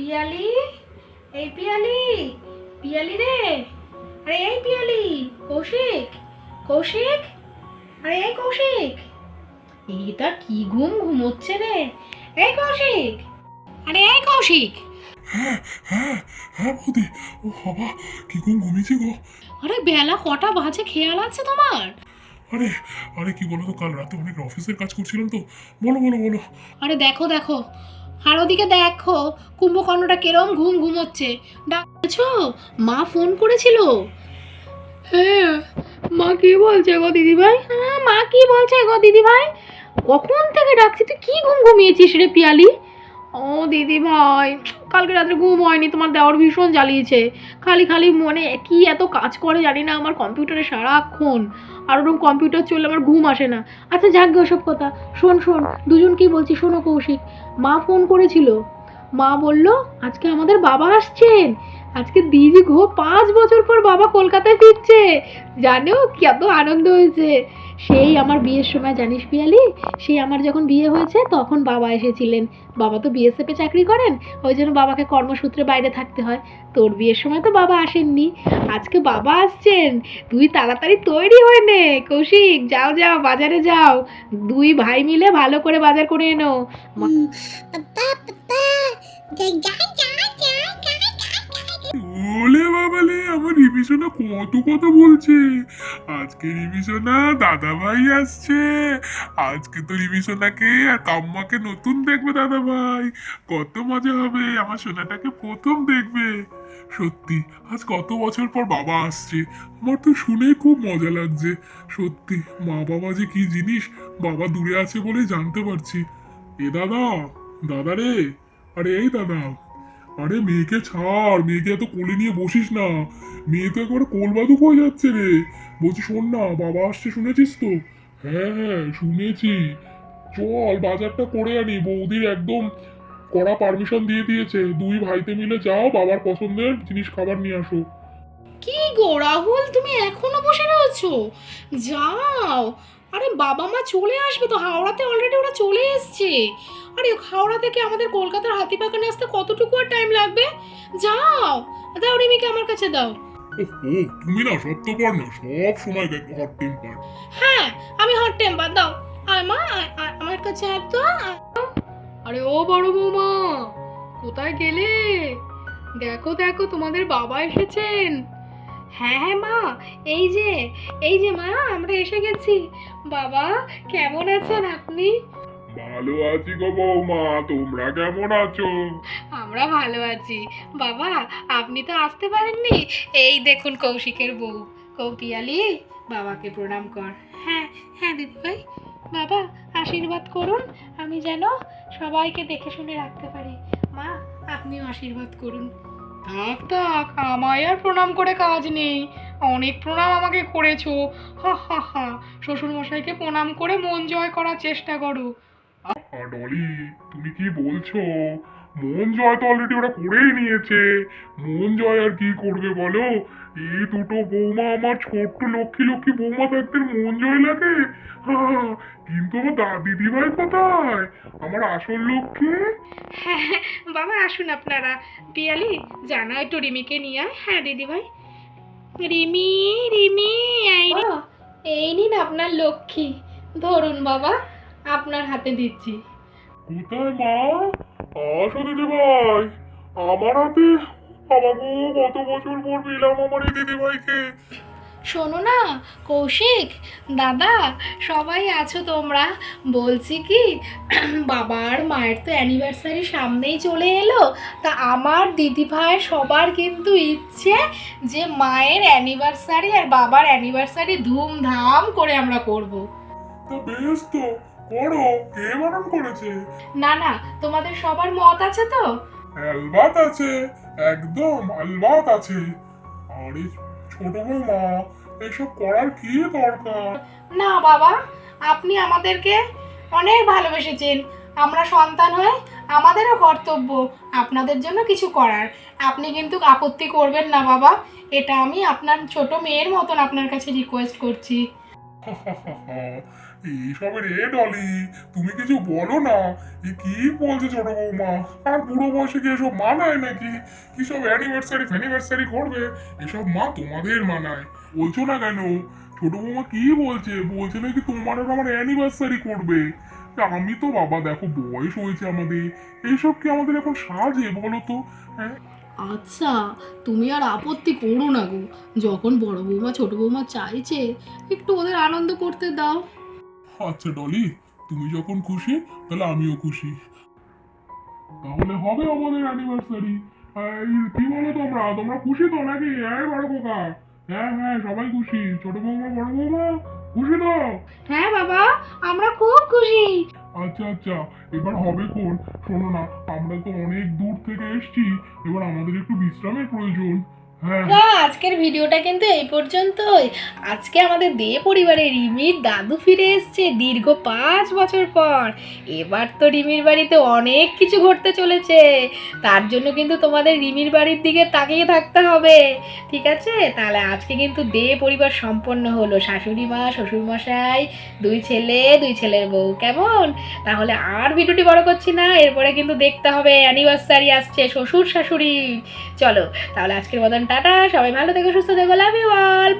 পিয়ালি? এই পিয়ালি পিয়ালি রে। আরে এই পিয়ালি কৌশিক কৌশিক? আরে এই কৌশিক। এটা কি ঘুম ঘুমোচ্ছে রে। এই কৌশিক। আরে এই কৌশিক। হ্যাঁ হ্যাঁ হ্যাঁ বৌদি। ও বাবা কি ঘুম ঘুমিয়েছি গো। আরে বেলা কটা বাজে খেয়াল আছে তোমার? আরে আরে কি বলো তো কাল রাতে অনেক অফিসের কাজ করছিলাম তো। বলো বলো বলো। আরে দেখো দেখো। আর ওদিকে দেখো কুম্ভকর্ণটা কেরম ঘুম ঘুমোচ্ছে। ডাকছ? মা ফোন করেছিল। হ্যাঁ মা কি বলছে গো দিদিভাই? হ্যাঁ মা কি বলছে গো দিদিভাই? কখন থেকে ডাকছি তুই কি ঘুম ঘুমিয়েছিস রে পিয়ালি? ও দিদি ভাই কালকে রাত্রে ঘুম হয়নি, তোমার দেওয়ার ভীষণ জ্বালিয়েছে। খালি খালি মনে কি এত কাজ করে জানি না, আমার কম্পিউটারে সারাক্ষণ। আর ওরকম কম্পিউটার চললে আমার ঘুম আসে না। আচ্ছা যাক গে ওসব কথা। শোন শোন, দুজন কি বলছি শোনো কৌশিক। মা ফোন করেছিল। মা বলল, আজকে আমাদের বাবা আসছেন। আজকে দিদি ঘো পাঁচ বছর পর বাবা কলকাতায় ফিরছে। জানো কত আনন্দ হয়েছে। সেই আমার বিয়ের সময়, জানিস পিয়ালি? সেই আমার যখন বিয়ে হয়েছে, তখন বাবা এসেছিলেন। বাবা তো বিএসএফে চাকরি করেন, ওই জন্য বাবাকে কর্মসূত্রে বাইরে থাকতে হয়। তোর বিয়ের সময় তো বাবা আসেননি। আজকে বাবা আসছেন। তুই তাড়াতাড়ি তৈরি হয়ে নে, কৌশিক। যাও যাও, বাজারে যাও। দুই ভাই মিলে ভালো করে বাজার করে এনো। ওলে বাবালে, আমার রিভিশনা কত কথা বলছে। আজকে রিভিশনা দাদা ভাই আসছে। আজকে তো রিভিশনাকে আর কাম্মাকে নতুন দেখবে দাদা ভাই কত মজা হবে, আমার সোনাটাকে প্রথম দেখবে। সত্যি, আজ কত বছর পর বাবা আসছে। আমার তো শুনে খুব মজা লাগছে। সত্যি, মা বাবা যে কি জিনিস, বাবা দূরে আছে বলে জানতে পারছি। এ দাদা দাদা রে, আরে এই দাদা। আরে মেয়েকে ছাড়, মেয়েকে এত কোলে নিয়ে বসিস না। মেয়ে তো একবার কোলবাদুক হয়ে যাচ্ছে রে। বলছি, শোন না, বাবা আসছে, শুনেছিস তো? হ্যাঁ হ্যাঁ শুনেছি। চল, বাজারটা করে আনি। বৌদির একদম কড়া পারমিশন দিয়ে দিয়েছে। দুই ভাইতে মিলে যাও, বাবার পছন্দের জিনিস খাবার নিয়ে আসো। কি গো রাহুল তুমি এখনও বসে রয়েছো? যাও। আরে বাবা মা চলে আসবে তো হাওড়াতে অলরেডি ওরা চলে এসছে। আরে হাওড়া থেকে আমাদের কলকাতার হাতিবাগানে আসতে কতটুকু আর টাইম লাগবে? যাও দাও রিমিকে আমার কাছে দাও। ও তুমি না না সব সময় হট টেম্পার হ্যাঁ আমি হট টেম্পার দাও। আর মা আমার কাছে আয় তো আরে ও বড় বৌমা কোথায় গেলে? দেখো দেখো তোমাদের বাবা এসেছেন। হ্যাঁ হ্যাঁ মা এই যে এই যে মা আমরা এসে গেছি। বাবা কেমন আছেন আপনি? ভালো আছি গো বৌমা তোমরা কেমন আছো? আমরা ভালো আছি। বাবা আপনি তো আসতে পারেননি? এই দেখুন কৌশিকের বউ। কৌপিয়ালি বাবাকে প্রণাম কর। হ্যাঁ হ্যাঁ দিদিভাই বাবা আশীর্বাদ করুন। আমি যেন সবাইকে দেখে শুনে রাখতে পারি। মা আপনিও আশীর্বাদ করুন। থাক থাক, আমায় আর প্রণাম করে কাজ নেই। অনেক প্রণাম আমাকে করেছ। হা হা হা, শ্বশুরমশাইকে প্রণাম করে মন জয় করার চেষ্টা করো। ডলি তুমি কি বলছো? মন জয় তো অলরেডি ওরা করেই নিয়েছে। মন জয় আর কি করবে বলো? এই দুটো বৌমা আমার ছোট্ট লক্ষ্মী লক্ষ্মী বৌমা থাকতে মন জয় লাগে। হা, কিন্তু আমার দা দিদিভাই কোথায়? আমার আসল লক্ষ্মী? হ্যাঁ বাবা আসুন আপনারা। পিয়ালি জানা একটু রিমিকে নিয়ে আয়। হ্যাঁ দিদিভাই। রিমি রিমি এই নিন আপনার লক্ষ্মী। ধরুন বাবা আপনার হাতে দিচ্ছি। কোথায় মা? আসো দিদিভাই আমার হাতে গো কত বছর পর পেলাম আমার এই দিদিভাইকে। শোনো না কৌশিক দাদা সবাই আছো তোমরা? বলছি কি বাবার মায়ের তো অ্যানিভার্সারি সামনেই চলে এলো তা আমার দিদি ভাইয়ের সবার কিন্তু ইচ্ছে যে মায়ের অ্যানিভার্সারি আর বাবার অ্যানিভার্সারি ধুমধাম করে আমরা করব। বেশ তো করো কে বারণ করেছে? না না তোমাদের সবার মত আছে তো? আলবাত আছে একদম আলবাত আছে। আরে ছোট বৌমা এসব করার কি দরকার? না বাবা আপনি আমাদেরকে অনেক ভালোবেসেছেন। আমরা সন্তান হয়ে আমাদেরও কর্তব্য আপনাদের জন্য কিছু করার। আপনি কিন্তু আপত্তি করবেন না বাবা। এটা আমি আপনার ছোট মেয়ের মতন আপনার কাছে রিকোয়েস্ট করছি। এইসব রে ডলি, তুমি কিছু বলো না। এ কি বলছে ছোট বৌমা? আর বুড়ো বয়সে কি এসব মানায় নাকি? কি সব অ্যানিভার্সারি ফ্যানিভার্সারি করবে? এসব মা তোমাদের মানায়। বলছো না কেন? ছোট বৌমা কি বলছে? বলছে নাকি তোমার আমার অ্যানিভার্সারি করবে। আমি তো বাবা, দেখো বয়স হয়েছে আমাদের। এইসব কি আমাদের এখন সাজে বলো তো? হ্যাঁ? আচ্ছা তুমি আর আপত্তি করো না গো। যখন বড় বৌমা, ছোট বৌমা চাইছে, একটু ওদের আনন্দ করতে দাও। আচ্ছা ডলি তুমি যখন খুশি তাহলে আমিও খুশি। তাহলে হবে আমাদের অ্যানিভার্সারি কি বলো তোমরা? তোমরা খুশি তো নাকি? হ্যাঁ বড় কোকা হ্যাঁ হ্যাঁ সবাই খুশি। ছোট বৌমা বড় বৌমা খুশি তো? হ্যাঁ বাবা আমরা খুব খুশি। আচ্ছা আচ্ছা এবার হবে কোন? শোনো না আমরা তো অনেক দূর থেকে এসেছি। এবার আমাদের একটু বিশ্রামের প্রয়োজন। আজকের ভিডিওটা কিন্তু এই পর্যন্তই। আজকে আমাদের দে পরিবারে রিমির দাদু ফিরে এসছে দীর্ঘ পাঁচ বছর পর। এবার তো রিমির বাড়িতে অনেক কিছু ঘটতে চলেছে। তার জন্য কিন্তু তোমাদের রিমির বাড়ির দিকে তাকিয়ে থাকতে হবে। ঠিক আছে? তাহলে আজকে কিন্তু দে পরিবার সম্পন্ন হলো। শাশুড়ি মা শ্বশুরমশাই দুই ছেলে, দুই ছেলের বউ। কেমন? তাহলে আর ভিডিওটি বড় করছি না। এরপরে কিন্তু দেখতে হবে অ্যানিভার্সারি আসছে শ্বশুর শাশুড়ি। চলো, তাহলে আজকের মতন টাটা সবাই ভালো থেকো সুস্থ থেকো লাভ ইউ অল